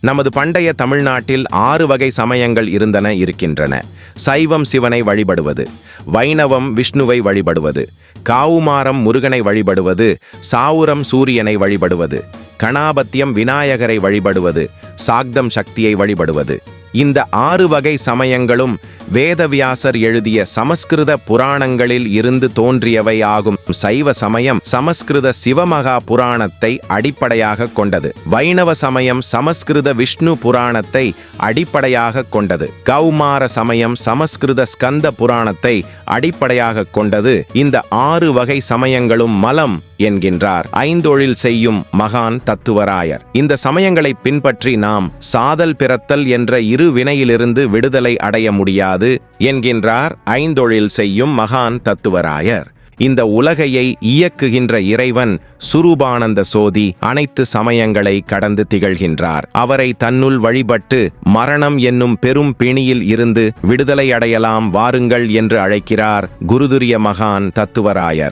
நமது பண்டைய தமிழ்நாட்டில் ஆறு வகை சமயங்கள் இருந்தன இருக்கின்றன. சைவம் சிவனை வழிபடுவது வைணவம் விஷ்ணுவை வழிபடுவது காவுமாரம் முருகனை வழிபடுவது சாவுரம் சூரியனை வழிபடுவது கணாபத்தியம் விநாயகரை வழிபடுவது சாக்தம் சக்தியை வழிபடுவது. இந்த ஆறு வகை சமயங்களும் வேதவியாசர் எழுதிய சமஸ்கிருத புராணங்களில் இருந்து தோன்றியவை ஆகும். சைவ சமயம் சமஸ்கிருத சிவமகா புராணத்தை அடிப்படையாக கொண்டது. வைணவ சமயம் சமஸ்கிருத விஷ்ணு புராணத்தை அடிப்படையாக கொண்டது. கௌமார சமயம் சமஸ்கிருத ஸ்கந்த புராணத்தை அடிப்படையாக கொண்டது. இந்த ஆறு வகை சமயங்களும் மலம் என்கின்றார். ஐந்தொழில் செய்யும் மகான் தத்துவராயர். இந்த சமயங்களை பின்பற்றி நாம் சாதல் பிறத்தல் என்ற இரு வினையிலிருந்து விடுதலை அடைய முடியாது. என்கின்றார் ஐந்தொழில் செய்யும் மகான் தத்துவராயர். இந்த உலகையை இயக்குகின்ற இறைவன் சுரூபானந்த சோதி அனைத்து சமயங்களை கடந்து திகழ்கின்றார். அவரை தன்னுள் வழிபட்டு மரணம் என்னும் பெரும் பிணியில் இருந்து விடுதலை அடையலாம் வாருங்கள் என்று அழைக்கிறார் குருதுரிய மகான் தத்துவராயர்.